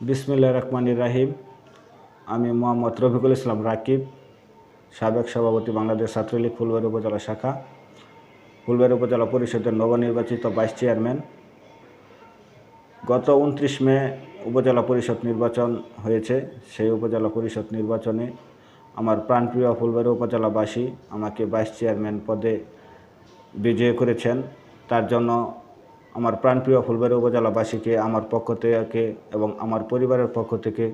বিসমিল্লা রহমান রাহিম। আমি মোহাম্মদ রফিকুল ইসলাম রাকিব, সাবেক সভাপতি বাংলাদেশ ছাত্রলীগ ফুলবাড়ি উপজেলা শাখা, ফুলবাড়ি উপজেলা পরিষদের নবনির্বাচিত ভাইস চেয়ারম্যান। গত উনত্রিশ মে উপজেলা পরিষদ নির্বাচন হয়েছে। সেই উপজেলা পরিষদ নির্বাচনে আমার প্রাণপ্রিয় ফুলবাড়ি উপজেলাবাসী আমাকে ভাইস চেয়ারম্যান পদে বিজয়ী করেছেন। তার জন্য আমার প্রাণপ্রিয় ফুলবাড়ি উপজেলাবাসীকে আমার পক্ষ থেকে এবং আমার পরিবারের পক্ষ থেকে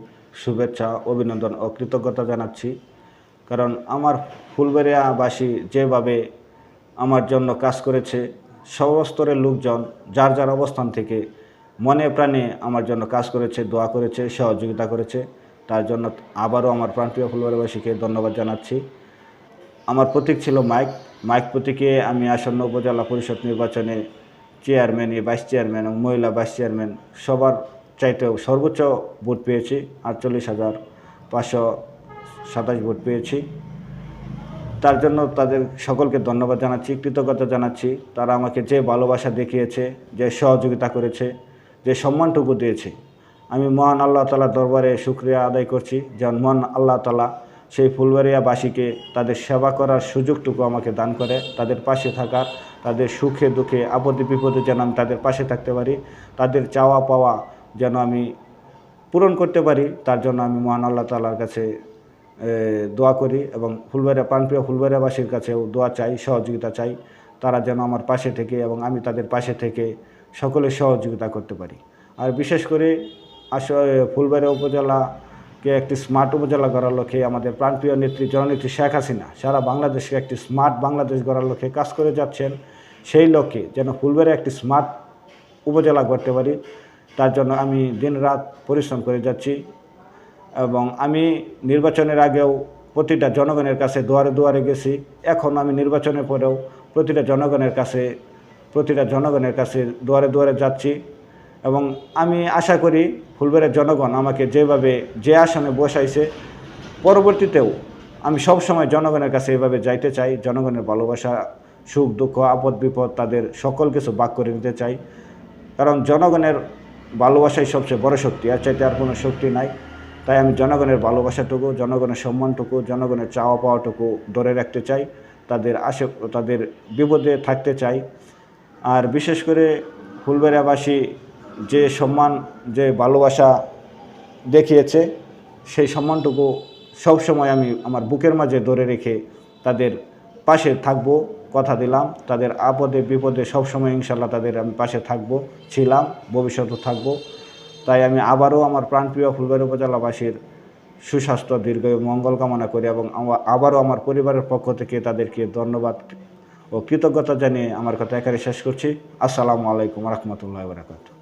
শুভেচ্ছা, অভিনন্দন ও কৃতজ্ঞতা জানাচ্ছি। কারণ আমার ফুলবেড়িয়াবাসী যেভাবে আমার জন্য কাজ করেছে, সর্বস্তরের লোকজন যার যার অবস্থান থেকে মনে প্রাণে আমার জন্য কাজ করেছে, দোয়া করেছে, সহযোগিতা করেছে, তার জন্য আবারও আমার প্রাণপ্রিয় ফুলবাড়িবাসীকে ধন্যবাদ জানাচ্ছি। আমার প্রতীক ছিল মাইক। মাইক প্রতীকে আমি আসন্ন উপজেলা পরিষদ নির্বাচনে চেয়ারম্যান এ ভাইস চেয়ারম্যান এবং মহিলা ভাইস চেয়ারম্যান সবার চাইতেও সর্বোচ্চ ভোট পেয়েছি। আটচল্লিশ হাজার পাঁচশো সাতাশ ভোট পেয়েছি। তার জন্য তাদের সকলকে ধন্যবাদ জানাচ্ছি, কৃতজ্ঞতা জানাচ্ছি। তারা আমাকে যে ভালোবাসা দেখিয়েছে, যে সহযোগিতা করেছে, যে সম্মানটুকু দিয়েছে। আমি মহান আল্লাহ তালার দরবারে শুক্রিয়া আদায় করছি। যেমন মহান আল্লাহ তালা সেই ফুলবাড়িয়াবাসীকে তাদের সেবা করার সুযোগটুকু আমাকে দান করে, তাদের পাশে থাকার, তাদের সুখে দুঃখে, আপদে বিপদে যেন আমি তাদের পাশে থাকতে পারি, তাদের চাওয়া পাওয়া যেন আমি পূরণ করতে পারি, তার জন্য আমি মহান আল্লাহ তালার কাছে দোয়া করি এবং ফুলবাড়িয়া, প্রাণপ্রিয় ফুলবাড়িয়াবাসীর কাছেও দোয়া চাই, সহযোগিতা চাই, তারা যেন আমার পাশে থেকে এবং আমি তাদের পাশে থেকে সকলের সহযোগিতা করতে পারি। আর বিশেষ করে আসলে ফুলবাড়িয়া উপজেলাকে একটি স্মার্ট উপজেলা গড়ার লক্ষ্যে আমাদের প্রাণপ্রিয় নেত্রী, জননেত্রী শেখ হাসিনা সারা বাংলাদেশকে একটি স্মার্ট বাংলাদেশ গড়ার লক্ষ্যে কাজ করে যাচ্ছেন। সেই লক্ষ্যে যেন ফুলবাড়িয়া একটি স্মার্ট উপজেলা করতে পারি, তার জন্য আমি দিনরাত পরিশ্রম করে যাচ্ছি এবং আমি নির্বাচনের আগেও প্রতিটা জনগণের কাছে দুয়ারে দুয়ারে গেছি। এখন আমি নির্বাচনের পরেও প্রতিটা জনগণের কাছে, প্রতিটা জনগণের কাছে দুয়ারে দুয়ারে যাচ্ছি। এবং আমি আশা করি ফুলবেড়ের জনগণ আমাকে যেভাবে যে আসনে বসাইছে, পরবর্তীতেও আমি সব সময় জনগণের কাছে এভাবে যাইতে চাই, জনগণের ভালোবাসা, সুখ, দুঃখ, আপদ, বিপদ তাদের সকল কিছু বাক করে নিতে চাই। কারণ জনগণের ভালোবাসাই সবচেয়ে বড় শক্তি আর চাইতে আর কোনো শক্তি নাই। তাই আমি জনগণের ভালোবাসাটুকু, জনগণের সম্মানটুকু, জনগণের চাওয়া পাওয়াটুকু ধরে রাখতে চাই, তাদের আশে, তাদের বিপদে থাকতে চাই। আর বিশেষ করে ফুলবেড়িয়াবাসী যে সম্মান, যে ভালোবাসা দেখিয়েছে, সেই সম্মানটুকু সবসময় আমি আমার বুকের মাঝে ধরে রেখে তাদের পাশে থাকব, কথা দিলাম। তাদের আপদে বিপদে সবসময় ইনশাল্লাহ তাদের আমি পাশে থাকব, ছিলাম ভবিষ্যতেও থাকব। তাই আমি আবারও আমার প্রাণপ্রিয় ফুলবাড়ি উপজেলাবাসীর সুস্বাস্থ্য, দীর্ঘ মঙ্গল কামনা করি এবং আবারও আমার পরিবারের পক্ষ থেকে তাদেরকে ধন্যবাদ ও কৃতজ্ঞতা জানিয়ে আমার কথা একারে শেষ করছি। আসসালামু আলাইকুম রহমতুল্লাহ বারাকাতু